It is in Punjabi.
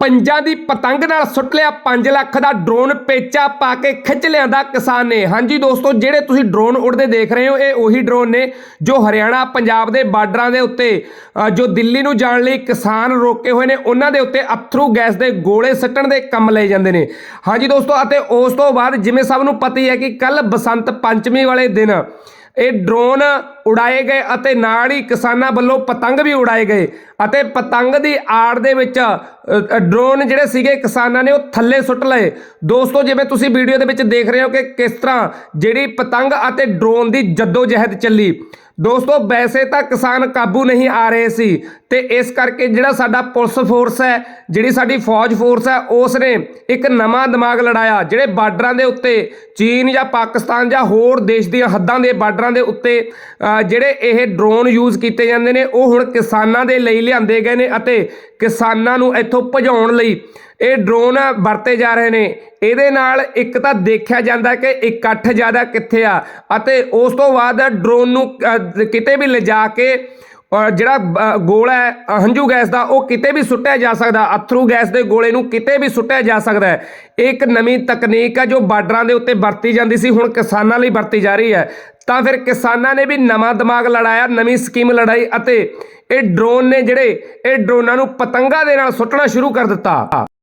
ਪੰਜਾਂ ਦੀ ਪਤੰਗ ਨਾਲ ਸੁੱਟ ਲਿਆ 5 ਲੱਖ ਦਾ ਡਰੋਨ ਪੇਚਾ ਪਾ ਕੇ ਖਿੱਚ ਲਿਆਂਦਾ ਕਿਸਾਨ ਨੇ। ਹਾਂਜੀ ਦੋਸਤੋ, ਜਿਹੜੇ ਤੁਸੀਂ ਡਰੋਨ ਉੜਦੇ ਦੇਖ ਰਹੇ ਹੋ, ਇਹ ਉਹੀ ਡਰੋਨ ਨੇ ਜੋ ਹਰਿਆਣਾ, ਪੰਜਾਬ ਦੇ ਬਾਰਡਰਾਂ ਦੇ ਉੱਤੇ ਜੋ ਦਿੱਲੀ ਨੂੰ ਜਾਣ ਲਈ ਕਿਸਾਨ ਰੋਕੇ ਹੋਏ ਨੇ, ਉਹਨਾਂ ਦੇ ਉੱਤੇ ਅਥਰੂ ਗੈਸ ਦੇ ਗੋਲੇ ਸੱਟਣ ਦੇ ਕੰਮ ਲਏ ਜਾਂਦੇ ਨੇ। ਹਾਂਜੀ ਦੋਸਤੋ, ਅਤੇ ਉਸ ਤੋਂ ਬਾਅਦ ਜਿਵੇਂ ਸਭ ਨੂੰ ਪਤਾ ਹੀ ਹੈ ਕਿ ਕੱਲ ਬਸੰਤ ਪੰਚਮੀ ਵਾਲੇ ਦਿਨ, ਇਹ ਡਰੋਨ ਉਡਾਏ ਗਏ ਅਤੇ ਨਾਲ ਹੀ ਕਿਸਾਨਾਂ ਵੱਲੋਂ ਪਤੰਗ ਵੀ ਉਡਾਏ ਗਏ। ਅਤੇ ਪਤੰਗ ਦੀ ਆੜ ਦੇ ਵਿੱਚ ਡਰੋਨ ਜਿਹੜੇ ਸੀਗੇ ਕਿਸਾਨਾਂ ਨੇ ਉਹ ਥੱਲੇ ਸੁੱਟ ਲਏ। ਦੋਸਤੋ, ਜਿਵੇਂ ਤੁਸੀਂ ਵੀਡੀਓ ਦੇ ਵਿੱਚ ਦੇਖ ਰਹੇ ਹੋ ਕਿ ਕਿਸ ਤਰ੍ਹਾਂ ਜਿਹੜੀ ਪਤੰਗ ਅਤੇ ਡਰੋਨ ਦੀ ਜਹਿਦ ਚੱਲੀ। ਦੋਸਤੋ, ਵੈਸੇ ਤਾਂ ਕਿਸਾਨ ਕਾਬੂ ਨਹੀਂ ਆ ਰਹੇ ਸੀ ਤੇ ਇਸ ਕਰਕੇ ਜਿਹੜਾ ਸਾਡਾ ਪੁਲਿਸ ਫੋਰਸ ਹੈ, ਜਿਹੜੀ ਸਾਡੀ ਫੌਜ ਫੋਰਸ ਹੈ ਉਸ ਨੇ ਇੱਕ ਨਵਾਂ ਦਿਮਾਗ ਲੜਾਇਆ, ਜਿਹੜੇ ਬਾਰਡਰਾਂ ਦੇ ਉੱਤੇ ਚੀਨ ਜਾਂ ਪਾਕਿਸਤਾਨ ਜਾਂ ਹੋਰ ਦੇਸ਼ ਦੀਆਂ ਹੱਦਾਂ ਦੇ ਬਾਰਡਰਾਂ ਦੇ ਉੱਤੇ ਜਿਹੜੇ ਇਹ ਡਰੋਨ ਯੂਜ਼ ਕੀਤੇ ਜਾਂਦੇ ਨੇ, ਉਹ ਹੁਣ ਕਿਸਾਨਾਂ ਦੇ ਲਈ ਲਿਆਂਦੇ ਗਏ ਨੇ ਅਤੇ ਕਿਸਾਨਾਂ ਨੂੰ ਇੱਥੋਂ ਭਜਾਉਣ ਲਈ। ਇਹ ਡਰੋਨ ਵਰਤੇ ਜਾ ਰਹੇ ਨੇ। ਇਹਦੇ ਨਾਲ ਇੱਕ ਤਾਂ ਦੇਖਿਆ ਜਾਂਦਾ ਕਿ ਇਕੱਠ ਜ਼ਿਆਦਾ ਕਿੱਥੇ ਆ ਅਤੇ ਉਸ ਤੋਂ ਬਾਅਦ ਡਰੋਨ ਨੂੰ ਕਿਤੇ ਵੀ ਲਿਜਾ ਕੇ ਔਰ ਜਿਹੜਾ ਗੋਲਾ ਹੈ, ਹੰਝੂ ਗੈਸ ਦਾ, ਉਹ ਕਿਤੇ ਵੀ ਸੁੱਟਿਆ ਜਾ ਸਕਦਾ। ਅਥਰੂ ਗੈਸ ਦੇ ਗੋਲੇ ਨੂੰ ਕਿਤੇ ਵੀ ਸੁੱਟਿਆ ਜਾ ਸਕਦਾ ਹੈ। ਇਹ ਇੱਕ ਨਵੀਂ ਤਕਨੀਕ ਹੈ ਜੋ ਬਾਰਡਰਾਂ ਦੇ ਉੱਤੇ ਵਰਤੀ ਜਾਂਦੀ ਸੀ, ਹੁਣ ਕਿਸਾਨਾਂ ਲਈ ਵਰਤੀ ਜਾ ਰਹੀ ਹੈ। ਤਾਂ ਫਿਰ ਕਿਸਾਨਾਂ ਨੇ ਵੀ ਨਵਾਂ ਦਿਮਾਗ ਲੜਾਇਆ, ਨਵੀਂ ਸਕੀਮ ਲੜਾਈ ਅਤੇ ਇਹ ਡਰੋਨ ਨੇ ਜਿਹੜੇ, ਇਹ ਡਰੋਨਾਂ ਨੂੰ ਪਤੰਗਾਂ ਦੇ ਨਾਲ ਸੁੱਟਣਾ ਸ਼ੁਰੂ ਕਰ ਦਿੱਤਾ।